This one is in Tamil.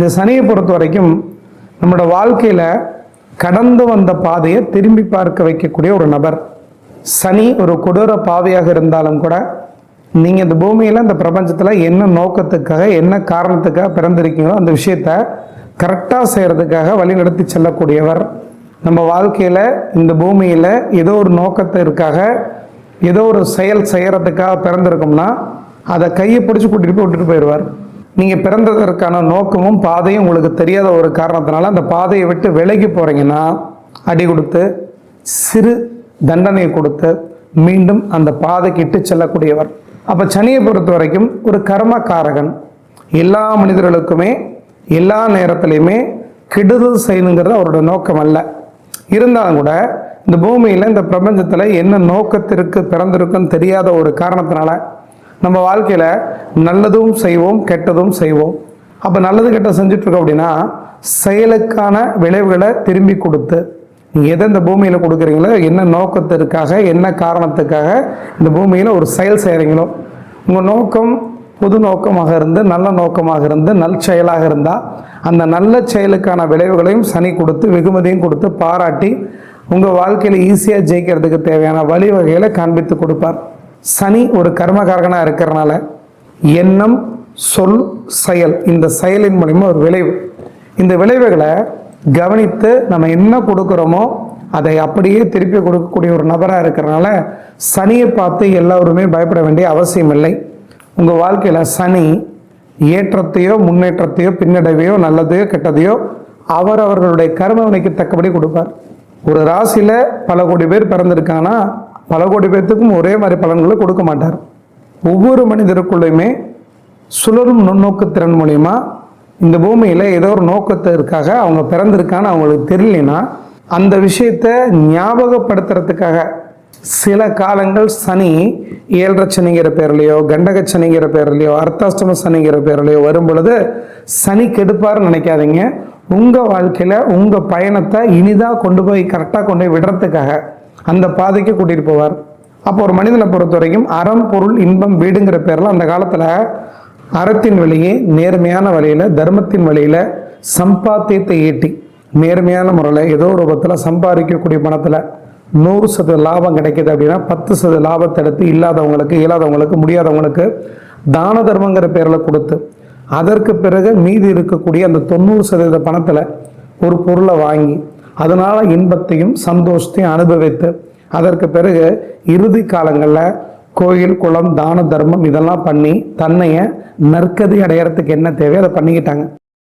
இந்த சனியை பொறுத்த வரைக்கும் நம்மளோட வாழ்க்கையில் கடந்து வந்த பாதையை திரும்பி பார்க்க வைக்கக்கூடிய ஒரு நபர். சனி ஒரு கொடூர பாவையாக இருந்தாலும் கூட நீங்கள் இந்த பூமியில் இந்த பிரபஞ்சத்தில் என்ன நோக்கத்துக்காக என்ன காரணத்துக்காக பிறந்திருக்கீங்களோ அந்த விஷயத்த கரெக்டாக செய்கிறதுக்காக வழிநடத்தி செல்லக்கூடியவர். நம்ம வாழ்க்கையில் இந்த பூமியில் ஏதோ ஒரு நோக்கத்திற்காக ஏதோ ஒரு செயல் செய்கிறதுக்காக பிறந்திருக்கோம்னா அதை கையை பிடிச்சி கூட்டிகிட்டு போய் விட்டுட்டு போயிடுவார். நீங்கள் பிறந்ததற்கான நோக்கமும் பாதையும் உங்களுக்கு தெரியாத ஒரு காரணத்தினால அந்த பாதையை விட்டு விலகி போகிறீங்கன்னா அடி கொடுத்து சிறு தண்டனையை கொடுத்து மீண்டும் அந்த பாதைக்கு இட்டு செல்லக்கூடியவர். அப்போ சனியை பொறுத்த வரைக்கும் ஒரு கர்மக்காரகன். எல்லா மனிதர்களுக்குமே எல்லா நேரத்துலையுமே கெடுதல் செய்யணுங்கிறது அவரோட நோக்கம் அல்ல. இருந்தாலும் கூட இந்த பூமியில் இந்த பிரபஞ்சத்தில் என்ன நோக்கத்திற்கு பிறந்திருக்குன்னு தெரியாத ஒரு காரணத்தினால நம்ம வாழ்க்கையில் நல்லதும் செய்வோம் கெட்டதும் செய்வோம். அப்போ நல்லது கெட்ட செஞ்சுட்ருக்கோம் அப்படின்னா செயலுக்கான விளைவுகளை திரும்பி கொடுத்து நீங்கள் எதை இந்த பூமியில் கொடுக்குறீங்களோ என்ன நோக்கத்திற்காக என்ன காரணத்துக்காக இந்த பூமியில் ஒரு செயல் செய்கிறீங்களோ உங்கள் நோக்கம் புது நோக்கமாக இருந்து நல்ல நோக்கமாக இருந்து நல் செயலாக இருந்தால் அந்த நல்ல செயலுக்கான விளைவுகளையும் சனி கொடுத்து வெகுமதியும் கொடுத்து பாராட்டி உங்கள் வாழ்க்கையில் ஈஸியாக ஜெயிக்கிறதுக்கு தேவையான வழிவகைகளை காண்பித்து கொடுப்பார். சனி ஒரு கர்மகாரகனாக இருக்கிறனால எண்ணம் சொல் செயல் இந்த செயலின் மூலிமா ஒரு விளைவு. இந்த விளைவுகளை கவனித்து நம்ம என்ன கொடுக்குறோமோ அதை அப்படியே திருப்பி கொடுக்கக்கூடிய ஒரு நபராக இருக்கிறனால சனியை பார்த்து எல்லோருமே பயப்பட வேண்டிய அவசியம் இல்லை. உங்கள் வாழ்க்கையில் சனி ஏற்றத்தையோ முன்னேற்றத்தையோ பின்னடைவையோ நல்லதையோ கெட்டதையோ அவர் அவர்களுடைய கர்மவினைக்கு தக்கபடி கொடுப்பார். ஒரு ராசியில் பல கோடி பேர் பிறந்திருக்காங்கன்னா பல கோடி பேர்த்துக்கும் ஒரே மாதிரி பலன்களை கொடுக்க மாட்டார். ஒவ்வொரு மனிதருக்குள்ளேயுமே சுழலும் நுண்ணோக்கு திறன் மூலிமா இந்த பூமியில் ஏதோ ஒரு நோக்கத்திற்காக அவங்க பிறந்திருக்கான்னு அவங்களுக்கு தெரியலனா அந்த விஷயத்தை ஞாபகப்படுத்துறதுக்காக சில காலங்கள் சனி ஏழரை சனிங்கிற பேர்லையோ கண்டக சனிங்கிற பேர்லையோ அர்த்தாஷ்டம சனிங்கிற பேர்லையோ வரும் பொழுது சனி கெடுப்பார்னு நினைக்காதீங்க. உங்கள் வாழ்க்கையில் உங்கள் பயணத்தை இனிதாக கொண்டு போய் கரெக்டாக கொண்டு போய் விடுறதுக்காக அந்த பாதைக்கு கூட்டிகிட்டு போவார். அப்போ ஒரு மனிதனை பொறுத்த வரைக்கும் அறம் பொருள் இன்பம் வீடுங்கிற பேரில் அந்த காலத்தில் அறத்தின் வழியே நேர்மையான வழியில் தர்மத்தின் வழியில் சம்பாத்தியத்தை ஈட்டி நேர்மையான முறையில் ஏதோ ரூபத்தில் சம்பாதிக்கக்கூடிய பணத்தில் நூறு சதவீத லாபம் கிடைக்கிது அப்படின்னா பத்து சதவீத லாபத்தை எடுத்து இல்லாதவங்களுக்கு இயலாதவங்களுக்கு முடியாதவங்களுக்கு தான தர்மங்கிற பேரில் கொடுத்து அதற்கு பிறகு மீதி இருக்கக்கூடிய அந்த தொண்ணூறு சதவீத பணத்தில் ஒரு பொருளை வாங்கி அதனால் இன்பத்தையும் சந்தோஷத்தையும் அனுபவித்து அதற்கு பிறகு இறுதி காலங்களில் கோயில் குளம் தான தர்மம் இதெல்லாம் பண்ணி தன்னைய நற்கதி அடையறதுக்கு என்ன தேவையோ அதை பண்ணிக்கிட்டாங்க.